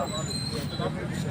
పద్మశ్రీ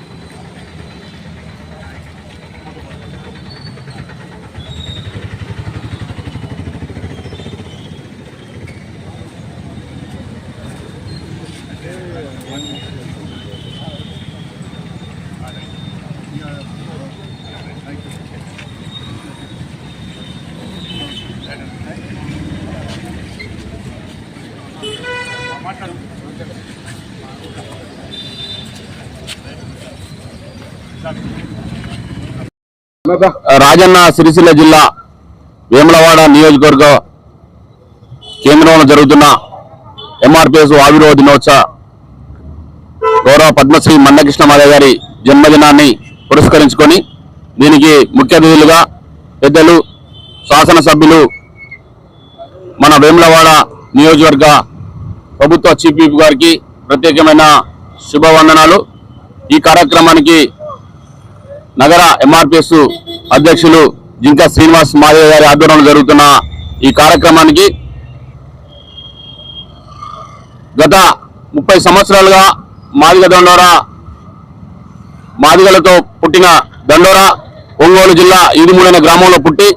రాజన్న సిరిసిల్ల జిల్లా వేములవాడ నియోజకవర్గ కేంద్రంలో జరుగుతున్న ఎంఆర్పిఎస్ ఆవిర్భావ దినోత్సవ గౌరవ పద్మశ్రీ మందకృష్ణ మాదయ్య గారి జన్మదినాన్ని పురస్కరించుకొని దీనికి ముఖ్య అతిథులుగా పెద్దలు శాసనసభ్యులు మన వేములవాడ నియోజకవర్గ ప్రభుత్వ చీఫ్ విప్ గారికి ప్రత్యేకమైన శుభవందనాలు. ఈ కార్యక్రమానికి నగర ఎంఆర్పిఎస్ అధ్యక్షులు జింకా శ్రీనివాస్ మాదయ్య గారి ఆధ్వర్యంలో జరుగుతున్న ఈ కార్యక్రమానికి గత ముప్పై సంవత్సరాలుగా మాదిగ దండోరా. మాదిగలతో పుట్టిన దండోరా ఒంగోలు జిల్లా ఈదుమూడైన గ్రామంలో పుట్టి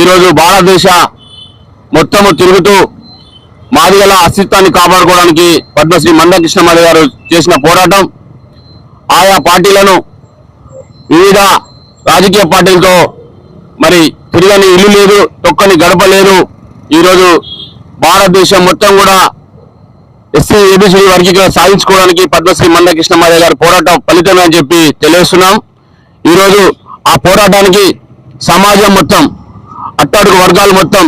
ఈరోజు భారతదేశ మొత్తము తిరుగుతూ మాదిగల అస్తిత్వాన్ని కాపాడుకోవడానికి పద్మశ్రీ మందకృష్ణమాది గారు చేసిన పోరాటం ఆయా పార్టీలను వివిధ రాజకీయ పార్టీలతో మరి తిరగని ఇల్లు లేదు తొక్కని గడప లేదు. ఈరోజు భారతదేశం మొత్తం కూడా ఎస్సీ ఏబీసీ వర్గీకరణ సాధించుకోవడానికి పద్మశ్రీ మందకృష్ణమాది గారి పోరాటం ఫలితమే అని చెప్పి తెలియజేస్తున్నాం. ఈరోజు ఆ పోరాటానికి సమాజం మొత్తం అట్టడుగు వర్గాలు మొత్తం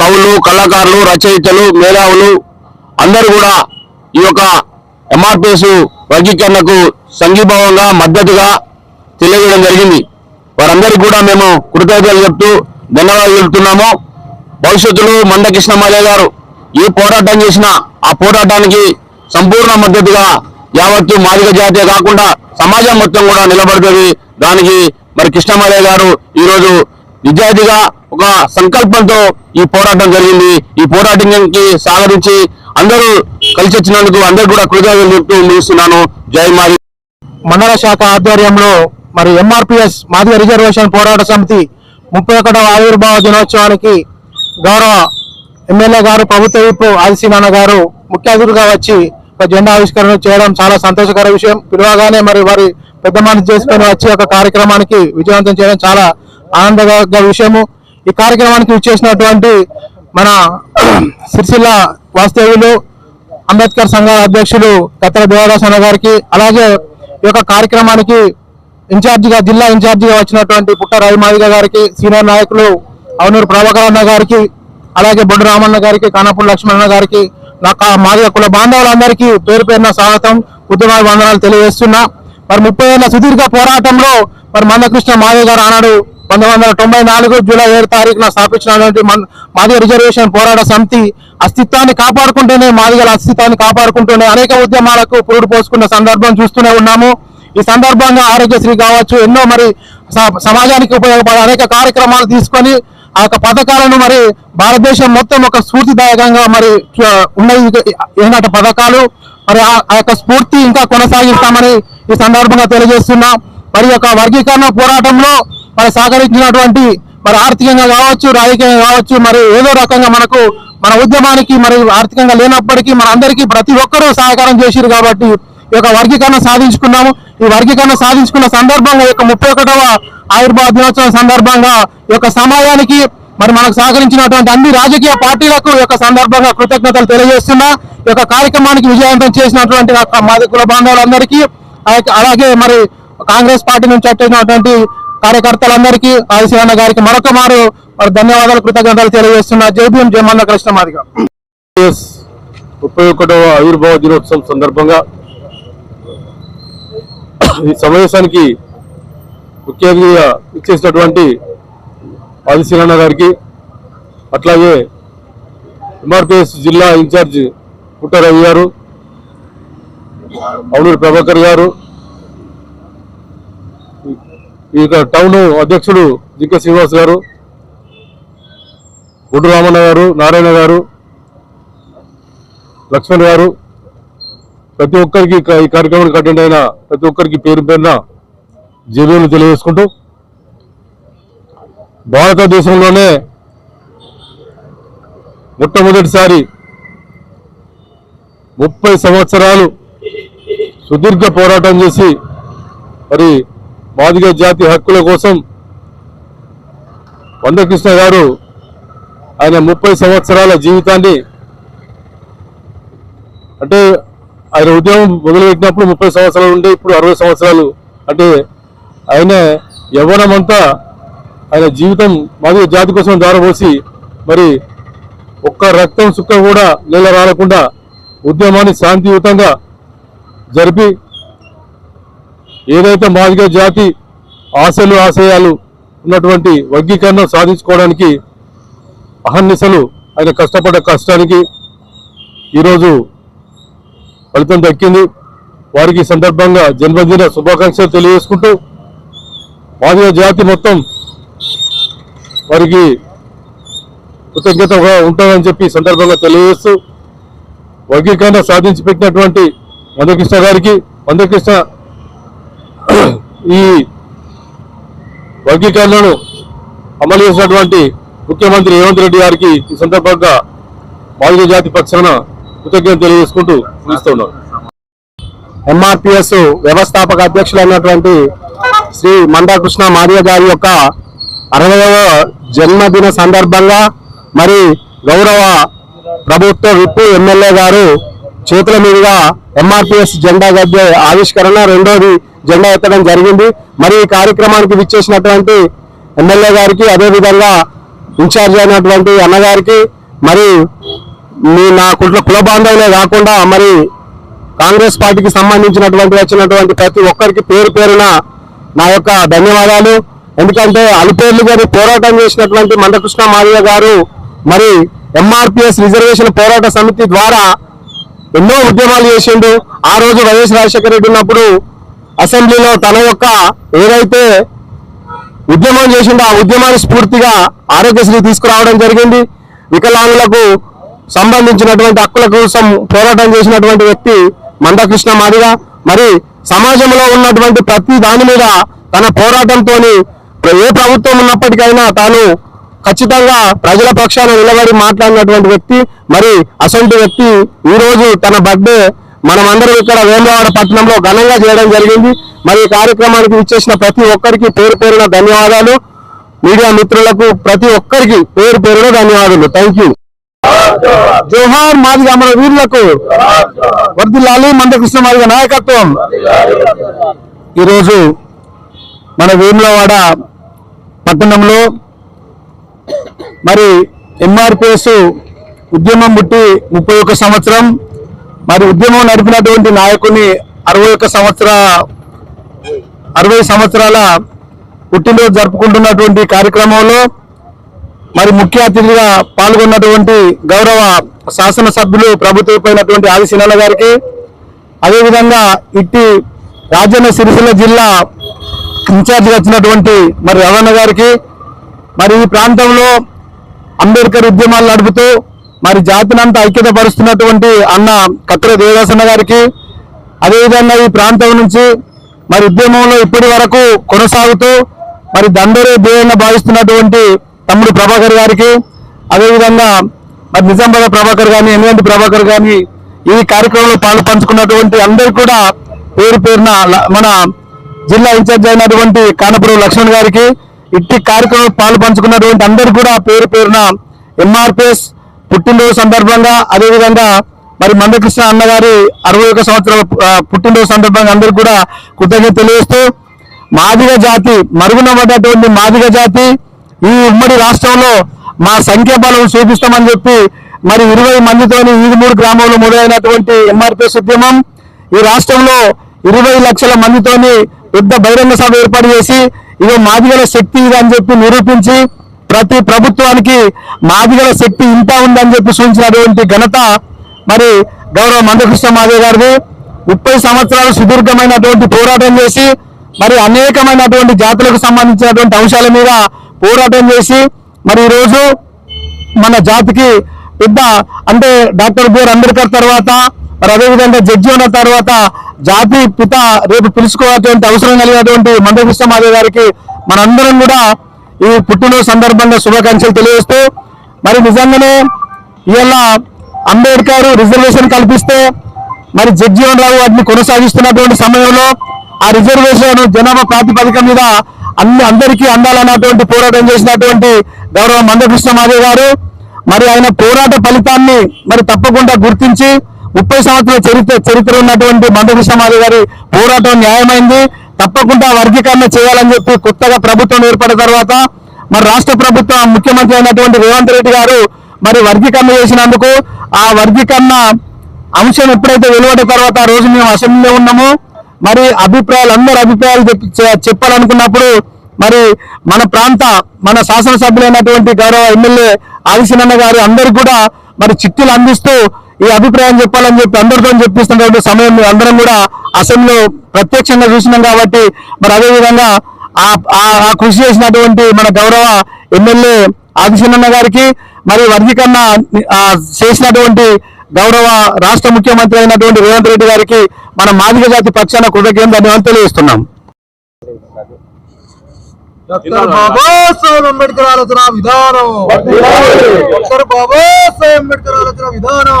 కవులు కళాకారులు రచయితలు మేధావులు అందరూ కూడా ఈ యొక్క ఎంఆర్పిఎస్ వర్గీకరణకు సంఘీభావంగా మద్దతుగా తెలియజేయడం జరిగింది. వారందరికీ కూడా మేము కృతజ్ఞతలు చెప్తూ ధన్యవాదాలు చెప్తున్నాము భవిష్యత్తులో మందకృష్ణమాలయ గారు ఏ పోరాటం చేసినా ఆ పోరాటానికి సంపూర్ణ మద్దతుగా యావత్తు మాదిక జాతీయ కాకుండా సమాజం మొత్తం కూడా నిలబడుతుంది. దానికి మరి కృష్ణమాలయ గారు ఈరోజు నిజాయితీగా ఒక సంకల్పంతో ఈ పోరాటం జరిగింది. ఈ పోరాటానికి సాగరించి అందరూ కలిసి వచ్చినందుకు అందరూ కూడా కృతజ్ఞతలు చెప్తూ ముగిస్తున్నాను. జై మాది మండల శాఖ ఆధ్వర్యంలో మరి ఎంఆర్పిఎస్ మాదిగ రిజర్వేషన్ పోరాట సమితి ముప్పై ఒకటవ ఆవిర్భావ దినోత్సవానికి గౌరవ ఎమ్మెల్యే గారు ప్రభుత్వ విప్ ఆదిశీనాన్న గారు ముఖ్య అతిథులుగా వచ్చి ఒక జెండా ఆవిష్కరణ చేయడం చాలా సంతోషకర విషయం. పిలవగానే మరి వారి పెద్ద మనసు చేసుకొని వచ్చి ఒక కార్యక్రమానికి విజయవంతం చేయడం చాలా ఆనందకర విషయము. ఈ కార్యక్రమానికి విచ్చేసినటువంటి మన సిరిసిల్ల వాస్తవ్యులు అంబేద్కర్ సంఘాల అధ్యక్షులు కత్తర దేవదాస్ అన్న గారికి అలాగే ఈ యొక్క కార్యక్రమానికి ఇన్ఛార్జిగా జిల్లా ఇన్ఛార్జిగా వచ్చినటువంటి పుట్ట రవిమాదిగ గారికి సీనియర్ నాయకులు అవునూరు ప్రభాకర్ అన్న గారికి అలాగే బొండు రామన్న గారికి కానపూడి లక్ష్మణ గారికి మాదిగ కుల బాంధవులందరికీ పేరు పేరున స్వాగతం ఉద్యమ వందనాలు తెలియజేస్తున్నా. మరి ముప్పై ఏళ్ళ సుదీర్ఘ పోరాటంలో మరి మందకృష్ణ మాదిగ గారు ఆనాడు పంతొమ్మిది వందల తొంభై నాలుగు జూలై ఏడు తారీఖున స్థాపించినటువంటి మన్- మాదిగ రిజర్వేషన్ పోరాట సమితి అస్తిత్వాన్ని కాపాడుకుంటూనే మాదిగల అస్తిత్వాన్ని కాపాడుకుంటూనే అనేక ఉద్యమాలకు పురుడు పోసుకున్న సందర్భం చూస్తూనే ఉన్నాము. ఈ సందర్భంగా ఆరోగ్యశ్రీ కావచ్చు ఎన్నో మరి స- సమాజానికి ఉపయోగపడే అనేక కార్యక్రమాలు తీసుకొని ఆ యొక్క పథకాలను మరి భారతదేశం మొత్తం ఒక స్ఫూర్తిదాయకంగా మరి ఉన్నాయి ఏనాటి పథకాలు మరి ఆ ఆ యొక్క స్ఫూర్తి ఇంకా కొనసాగిస్తామని ఈ సందర్భంగా తెలియజేస్తున్నాం. మరి యొక్క వర్గీకరణ పోరాటంలో మరి సహకరించినటువంటి మరి ఆర్థికంగా కావచ్చు రాజకీయంగా కావచ్చు మరి ఏదో రకంగా మనకు మన ఉద్యమానికి మరి ఆర్థికంగా లేనప్పటికీ మన అందరికీ ప్రతి ఒక్కరూ సహకారం చేసిరు కాబట్టి ఈ యొక్క వర్గీకరణ సాధించుకున్నాము. ఈ వర్గీకరణ సాధించుకున్న సందర్భంగా ఈ యొక్క ముప్పై ఒకటవ ఆవిర్భావ దినోత్సవం సందర్భంగా ఈ యొక్క సమయానికి మరి మనకు సహకరించినటువంటి అన్ని రాజకీయ పార్టీలకు ఈ యొక్క సందర్భంగా కృతజ్ఞతలు తెలియజేస్తున్నా. ఈ యొక్క కార్యక్రమానికి విజయవంతం చేసినటువంటి మాది కుల బాంధవులందరికీ అలాగే- మరి కాంగ్రెస్ పార్టీ నుంచి వచ్చినటువంటి కార్యకర్తలందరికీ ఆదిశివన్న గారికి మరొక మారు మరి ధన్యవాదాలు కృతజ్ఞతలు తెలియజేస్తున్నా. జైబీఎం భీం కృష్ణ మాదిగా. ఎస్ ముప్పై ఒకటవ ఆవిర్భావ దినోత్సవం సందర్భంగా ఈ సమావేశానికి ముఖ్య అతిథిగా ఇచ్చేసినటువంటి ఆదిశీలన్న గారికి అట్లాగే ఎంఆర్పిఎస్ జిల్లా ఇన్ఛార్జ్ పుట్టరవి గారు అవునూరు ప్రభాకర్ గారు ఈ టౌన్ అధ్యక్షుడు జింక శ్రీనివాస్ గారు గుడ్డు రామన్న గారు నారాయణ గారు లక్ష్మణ్ గారు ప్రతి ఒక్కరికి ఈ కార్యక్రమానికి అటెండ్ అయిన ప్రతి ఒక్కరికి పేరు పేరున జేబీలు తెలియజేసుకుంటూ భారతదేశంలోనే మొట్టమొదటిసారి ముప్పై సంవత్సరాలు సుదీర్ఘ పోరాటం చేసి మరి మాదిగ జాతి హక్కుల కోసం వందకృష్ణ గారు ఆయన ముప్పై సంవత్సరాల జీవితాన్ని అంటే ఆయన ఉద్యమం మొదలుపెట్టినప్పుడు ముప్పై సంవత్సరాలు ఉండే ఇప్పుడు అరవై సంవత్సరాలు. అంటే ఆయన యవ్వనమంతా ఆయన జీవితం మాది జాతి కోసం దారబోసి మరి ఒక్క రక్తం సుక్క కూడా నీళ్ళ రాలకుండా ఉద్యమాన్ని శాంతియుతంగా జరిపి ఏదైతే మాదిగ జాతి ఆశలు ఆశయాలు ఉన్నటువంటి వర్గీకరణ సాధించుకోవడానికి అహర్నిశలు ఆయన కష్టపడ్డ కష్టానికి ఈరోజు ఫలితం దక్కింది. వారికి సందర్భంగా జన్మదిన శుభాకాంక్షలు తెలియజేసుకుంటూ మాదిగ జాతి మొత్తం వారికి కృతజ్ఞతగా ఉంటుందని చెప్పి సందర్భంగా తెలియజేస్తూ వర్గీకరణ సాధించి పెట్టినటువంటి మందకృష్ణ గారికి మందకృష్ణ ఈ వర్గీకరణను అమలు చేసినటువంటి ముఖ్యమంత్రి రేవంత్ రెడ్డి గారికి ఈ సందర్భంగా మాదిగ జాతి పక్షాన కృతజ్ఞత తెలియజేసుకుంటూ ముగిస్తున్నాను ఎంఆర్పిఎస్ వ్యవస్థాపక అధ్యక్షులైనటువంటి శ్రీ మందాకృష్ణ మాదిగ గారి యొక్క అరవయవ జన్మదిన సందర్భంగా మరి గౌరవ ప్రభుత్వ విప్పు ఎమ్మెల్యే గారు చేతుల మీదుగా ఎంఆర్పిఎస్ జెండా గద్దె ఆవిష్కరణ రెండోది జెండా ఎత్తడం జరిగింది. మరి ఈ కార్యక్రమానికి విచ్చేసినటువంటి ఎమ్మెల్యే గారికి అదేవిధంగా ఇన్ఛార్జ్ అయినటువంటి అన్నగారికి మరి మీ నా కుట్ల కుల బాంధవులే కాకుండా మరి కాంగ్రెస్ పార్టీకి సంబంధించినటువంటి వచ్చినటువంటి ప్రతి ఒక్కరికి పేరు పేరున నా యొక్క ధన్యవాదాలు. ఎందుకంటే అలిపేర్లు గారి పోరాటం చేసినటువంటి మందకృష్ణ మాదిగ గారు మరి ఎంఆర్పిఎస్ రిజర్వేషన్ పోరాట సమితి ద్వారా ఎన్నో ఉద్యమాలు చేసిండు. ఆ రోజు వైఎస్ రాజశేఖర రెడ్డి ఉన్నప్పుడు అసెంబ్లీలో తన యొక్క ఏదైతే ఉద్యమం చేసిండో ఆ ఉద్యమాన్ని స్ఫూర్తిగా ఆరోగ్యశ్రీ తీసుకురావడం జరిగింది. వికలాంగులకు సంబంధించినటువంటి హక్కుల కోసం పోరాటం చేసినటువంటి వ్యక్తి మందకృష్ణ మాదిగ. మరి సమాజంలో ఉన్నటువంటి ప్రతి దాని మీద తన పోరాటంతో ఏ ప్రభుత్వం ఉన్నప్పటికైనా తాను ఖచ్చితంగా ప్రజల పక్షాన నిలబడి మాట్లాడినటువంటి వ్యక్తి మరి అసొంటి వ్యక్తి ఈరోజు తన బర్త్డే మనమందరం ఇక్కడ వేములవాడ పట్టణంలో ఘనంగా చేయడం జరిగింది. మరి ఈ కార్యక్రమానికి ఇచ్చేసిన ప్రతి ఒక్కరికి పేరు పేరున ధన్యవాదాలు. మీడియా మిత్రులకు ప్రతి ఒక్కరికి పేరు పేరున ధన్యవాదాలు. థ్యాంక్ యూ జోహార్ మాదిగ మన వీరులకు వర్దిల్లాలి మందకృష్ణ మాదిగ నాయకత్వం. ఈరోజు మన వేములవాడ పట్టణంలో మరి ఎంఆర్పిఎస్ ఉద్యమం పుట్టి ముప్పై ఒక్క సంవత్సరం మరి ఉద్యమం నడిపినటువంటి నాయకుని అరవై ఒక్క సంవత్సర అరవై సంవత్సరాల పుట్టినరోజు జరుపుకుంటున్నటువంటి కార్యక్రమంలో మరి ముఖ్య అతిథిగా పాల్గొన్నటువంటి గౌరవ శాసనసభ్యులు ప్రభుత్వమైనటువంటి ఆది సినాల గారికి అదేవిధంగా ఇట్టి రాజన్న సిరిసిల్ల జిల్లా ఇన్ఛార్జిగా వచ్చినటువంటి మరి రవణ గారికి మరి ఈ ప్రాంతంలో అంబేద్కర్ ఉద్యమాలు నడుపుతూ మరి జాతినంతా ఐక్యతపరుస్తున్నటువంటి అన్న కత్తుల దేవదాసన్న గారికి అదేవిధంగా ఈ ప్రాంతం నుంచి మరి ఉద్యమంలో ఇప్పటి వరకు కొనసాగుతూ మరి దండరే ధ్యేయంగా భావిస్తున్నటువంటి తమ్ముడు ప్రభాకర్ గారికి అదేవిధంగా మరి నిజామాబాద్ ప్రభాకర్ కానీ ఎన్నింటి ప్రభాకర్ కానీ ఈ కార్యక్రమంలో పాలు పంచుకున్నటువంటి అందరు కూడా పేరు పేరున మన జిల్లా ఇన్ఛార్జ్ అయినటువంటి కానపురం లక్ష్మణ్ గారికి ఇట్టి కార్యక్రమంలో పాలు పంచుకున్నటువంటి అందరు కూడా పేరు పేరున ఎంఆర్పిఎస్ పుట్టినరోజు సందర్భంగా అదేవిధంగా మరి మందకృష్ణ అన్నగారి అరవై ఒక సంవత్సరాల పుట్టినరోజు సందర్భంగా అందరూ కూడా కృతజ్ఞత తెలియజేస్తూ మాదిగ జాతి మరుగున పడ్డటువంటి మాదిగ జాతి ఈ ఉమ్మడి రాష్ట్రంలో మా సంఖ్యాబలం చూపిస్తామని చెప్పి మరి ఇరవై మందితోని ఈ మూడు గ్రామంలో మొదలైనటువంటి ఎంఆర్పిఎస్ ఉద్యమం ఈ రాష్ట్రంలో ఇరవై లక్షల మందితోని పెద్ద బహిరంగ సభ ఏర్పాటు చేసి ఇది మాదిగల శక్తి ఇది అని చెప్పి నిరూపించి ప్రతి ప్రభుత్వానికి మాదిగల శక్తి ఇంత ఉందని చెప్పి సూచించినటువంటి ఘనత మరి గౌరవ మందకృష్ణ మాదే గారిది. ముప్పై సంవత్సరాలు సుదీర్ఘమైనటువంటి పోరాటం చేసి మరి అనేకమైనటువంటి జాతులకు సంబంధించినటువంటి అంశాల మీద పోరాటం చేసి మరి ఈరోజు మన జాతికి పెద్ద అంటే డాక్టర్ బిఆర్ అంబేద్కర్ తర్వాత మరి అదేవిధంగా జడ్జి ఉన్న తర్వాత జాతి పిత రేపు పిలుచుకోవాల్సినటువంటి అవసరం కలిగినటువంటి మందకృష్ణ మాధవ్ గారికి మనందరం కూడా ఈ పుట్టినరోజు సందర్భంగా శుభాకాంక్షలు తెలియజేస్తూ మరి నిజంగానే ఇవాళ అంబేద్కర్ రిజర్వేషన్ కల్పిస్తే మరి జగ్జీవన్ రావు వాటిని కొనసాగిస్తున్నటువంటి సమయంలో ఆ రిజర్వేషన్ జనాభా ప్రాతిపదిక మీద అన్ని అందరికీ అందాలన్నటువంటి పోరాటం చేసినటువంటి గౌరవ మందకృష్ణ మాధవ్ గారు. మరి ఆయన పోరాట ఫలితాన్ని మరి తప్పకుండా గుర్తించి ముప్పై సంవత్సరాల చరిత్ర చరిత్ర ఉన్నటువంటి మందకృష్ణ మాధవ్ గారి పోరాటం న్యాయమైంది. తప్పకుండా వర్గీకరణ చేయాలని చెప్పి కొత్తగా ప్రభుత్వం ఏర్పడిన తర్వాత మరి రాష్ట్ర ప్రభుత్వం ముఖ్యమంత్రి అయినటువంటి రేవంత్ రెడ్డి గారు మరి వర్గీకరణ చేసినందుకు ఆ వర్గీకరణ అంశం ఎప్పుడైతే వెలువడిన తర్వాత ఆ రోజు మేము అసెంబ్లీలో ఉన్నాము మరి అభిప్రాయాలు అందరి అభిప్రాయాలు చెప్పి- చెప్పాలనుకున్నప్పుడు మరి మన ప్రాంత మన శాసనసభ్యులైనటువంటి గౌరవ ఎమ్మెల్యే ఆదిశనన్న గారు అందరు కూడా మరి చిట్టీలు అందిస్తూ ఈ అభిప్రాయం చెప్పాలని చెప్పి అందరితో చెప్పిస్తున్నటువంటి సమయం అందరం కూడా అసెంబ్లీలో ప్రత్యక్షంగా చూసినాం కాబట్టి మరి అదేవిధంగా ఆ ఆ- కృషి చేసినటువంటి మన గౌరవ ఎమ్మెల్యే ఆదిశనన్న గారికి మరి వర్గీకరణ చేసినటువంటి గౌరవ రాష్ట్ర ముఖ్యమంత్రి అయినటువంటి రేవంత్ రెడ్డి గారికి మన మాదిగ జాతి పక్షాన కృతజ్ఞత ధన్యవాదాలు తెలియజేస్తున్నాం. డాక్టర్ బాబాసాహెబ్ అంబేద్కర్ ఆలోచన విధానం. డాక్టర్ బాబాసాహెబ్ అంబేద్కర్ ఆలోచన విధానం.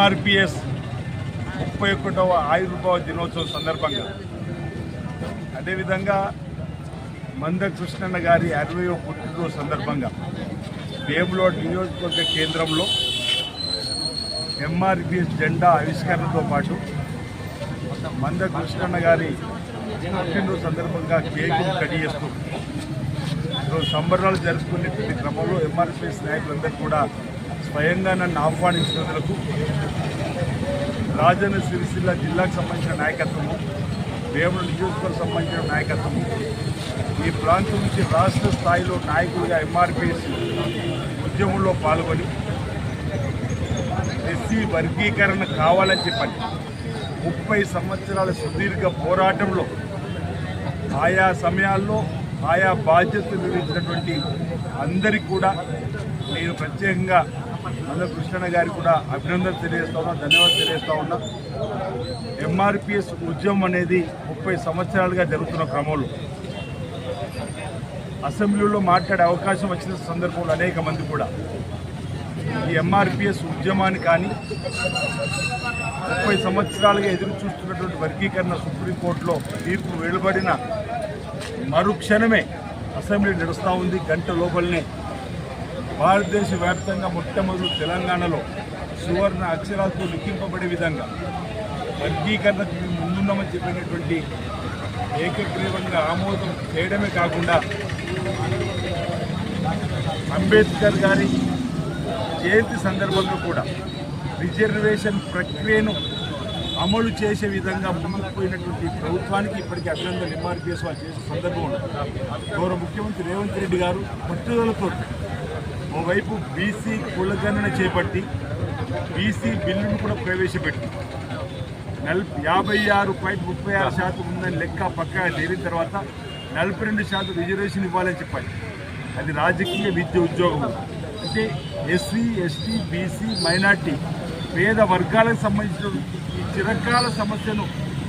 ఎంఆర్పిఎస్ ముప్పై ఒకటవ ఆయుర్భావ దినోత్సవం సందర్భంగా. అదేవిధంగా మంద కృష్ణన్న గారి అరవయో పుట్టినరోజు సందర్భంగా వేములోడ్ నియోజకవర్గ కేంద్రంలో ఎంఆర్పిఎస్ జెండా ఆవిష్కరణతో పాటు మంద కృష్ణన్న గారి పుట్టినరోజు సందర్భంగా కేకును కట్ చేస్తూ ఈరోజు సంబరాలు జరుపుకునేటువంటి క్రమంలో ఎంఆర్పిఎస్ నాయకులందరూ కూడా స్వయంగా నన్ను ఆహ్వానించినందుకు రాజన్న సిరిసిల్ల జిల్లాకు సంబంధించిన నాయకత్వము దేవుడు నియోజకవర్గం సంబంధించిన నాయకత్వము. ఈ ప్రాంతం నుంచి రాష్ట్ర స్థాయిలో నాయకులుగా ఎంఆర్పిఎస్ ఉద్యమంలో పాల్గొని ఎస్సీ వర్గీకరణ కావాలని చెప్పని ముప్పై సంవత్సరాల సుదీర్ఘ పోరాటంలో ఆయా సమయాల్లో ఆయా బాధ్యతలు నిర్వహించినటువంటి అందరికీ కూడా నేను ప్రత్యేకంగా మంద కృష్ణన్న గారికి కూడా అభినందన తెలియజేస్తా ఉన్నా ధన్యవాదాలు తెలియజేస్తా ఉన్నా. ఎంఆర్పిఎస్ ఉద్యమం అనేది ముప్పై సంవత్సరాలుగా జరుగుతున్న క్రమంలో అసెంబ్లీలో మాట్లాడే అవకాశం వచ్చిన సందర్భంలో అనేక మంది కూడా ఈ ఎంఆర్పిఎస్ ఉద్యమాన్ని కానీ ముప్పై సంవత్సరాలుగా ఎదురు చూస్తున్నటువంటి వర్గీకరణ సుప్రీంకోర్టులో తీర్పు వెలువడిన మరుక్షణమే అసెంబ్లీ నడుస్తూ ఉంది గంట లోపలనే భారతదేశ వ్యాప్తంగా మొట్టమొదటి తెలంగాణలో సువర్ణ అక్షరాలతో లిఖింపబడే విధంగా వర్గీకరణకు ముందున్నామని చెప్పినటువంటి ఏకగ్రీవంగా ఆమోదం చేయడమే కాకుండా అంబేద్కర్ గారి జయంతి సందర్భంగా కూడా రిజర్వేషన్ ప్రక్రియను అమలు చేసే విధంగా ముందుకుపోయినటువంటి ప్రభుత్వానికి ఇప్పటికీ అభినందనలు. ఎంఆర్పిఎస్ వాళ్ళు చేసే సందర్భం గౌరవ ముఖ్యమంత్రి రేవంత్ రెడ్డి గారు పట్టుదలతో ఓవైపు బీసీ కులగణన చేపట్టి బీసీ బిల్లును కూడా ప్రవేశపెట్టి. నలభై యాభై ఆరు పాయింట్ ముప్పై ఆరు శాతం ఉందని లెక్క పక్కా తేలిన తర్వాత నలభై రెండు శాతం రిజర్వేషన్ ఇవ్వాలని చెప్పాలి. అది రాజకీయ విద్య ఉద్యోగం. అంటే ఎస్సీ ఎస్టీ బీసీ మైనార్టీ పేద వర్గాలకు సంబంధించిన ఈ చిరకాల సమస్యను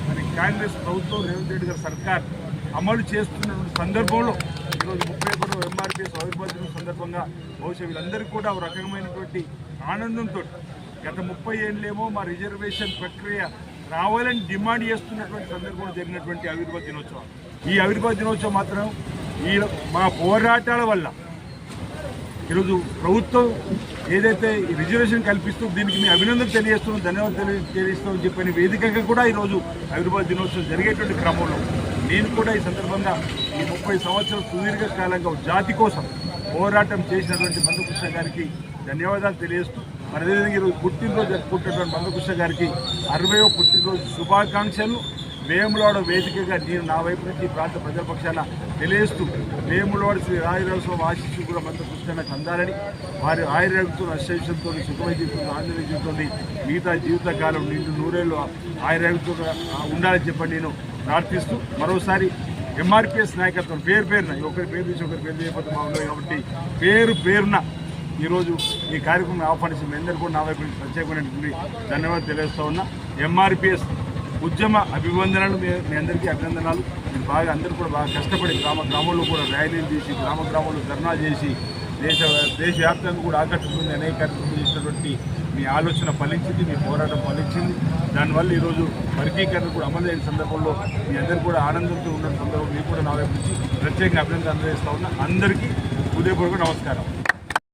మరి కాంగ్రెస్ ప్రభుత్వం రేవంత్ రెడ్డి గారి సర్కార్ అమలు చేస్తున్న సందర్భంలో ఈరోజు ముప్పై ఒకరు ఎంఆర్పీఎస్ ఆవిర్భావ దినం సందర్భంగా బహుశా వీళ్ళందరికీ కూడా ఒక రకమైనటువంటి ఆనందంతో గత ముప్పై ఏళ్ళేమో మా రిజర్వేషన్ ప్రక్రియ రావాలని డిమాండ్ చేస్తున్నటువంటి సందర్భంలో జరిగినటువంటి ఆవిర్భావ దినోత్సవం. ఈ ఆవిర్భావ దినోత్సవం మాత్రం ఈ మా పోరాటాల వల్ల ఈరోజు ప్రభుత్వం ఏదైతే ఈ రిజర్వేషన్ కల్పిస్తూ దీనికి మీ అభినందన తెలియజేస్తున్నాం ధన్యవాదాలు తెలియజేస్తామని చెప్పిన వేదికగా కూడా ఈరోజు ఆవిర్భావ దినోత్సవం జరిగేటువంటి క్రమంలో నేను కూడా ఈ సందర్భంగా ఈ ముప్పై సంవత్సరాల సుదీర్ఘ కాలంగా జాతి కోసం పోరాటం చేసినటువంటి మందకృష్ణ గారికి ధన్యవాదాలు తెలియజేస్తూ మరి అదేవిధంగా ఈరోజు పుట్టినరోజు జరుపుకుంటున్నటువంటి మందకృష్ణ గారికి అరవయో పుట్టినరోజు శుభాకాంక్షలు. వేములవాడ వేదికగా నేను నా వైపు నుంచి ఈ ప్రాంత ప్రజాపక్షాన తెలియజేస్తూ వేములవాడ శ్రీ రాజరాజస్వామి ఆశీస్సు కూడా మంత్రి కృష్ణకు అందాలని వారి ఆయుర్వేదంతో అశ్వతో సుఖమై జీవితంతో ఆంజనేయ జీవితంతో మిగతా జీవితకాలం నిండు నూరేళ్ళు ఆయుర్వేదంతో ఉండాలని చెప్పండి నేను ప్రార్థిస్తూ మరోసారి ఎంఆర్పిఎస్ నాయకత్వం పేరు పేరున ఒకరి పేరు తీసి ఒకరి పేరు చేయకపోతే మామూలుగా కాబట్టి పేరు పేరున ఈరోజు ఈ కార్యక్రమం ఆహ్వానించిన మీ అందరికీ కూడా నా వైపు నుంచి ప్రత్యేకమైనటువంటి ధన్యవాదాలు తెలియజేస్తా ఉన్నా. ఎంఆర్పిఎస్ ఉద్యమ అభివందనలు మీ మీ అందరికీ అభినందనాలు. మీరు బాగా అందరూ కూడా బాగా కష్టపడి గ్రామ గ్రామంలో కూడా ర్యాలీలు చేసి గ్రామ గ్రామంలో ధర్నా చేసి దేశ దేశవ్యాప్తంగా కూడా ఆకట్టుకుని అనేక కార్యక్రమాలు చేసినటువంటి మీ ఆలోచన ఫలించింది మీ పోరాటం ఫలించింది. దానివల్ల ఈరోజు వర్గీకరణ కూడా అమలు అయిన సందర్భంలో మీ అందరూ కూడా ఆనందంతో ఉన్న సందర్భంలో మీకు కూడా నా వైపు నుంచి ప్రత్యేకంగా అభినందన అందజేస్తా ఉన్నా. అందరికీ హృదయపూర్వక నమస్కారం.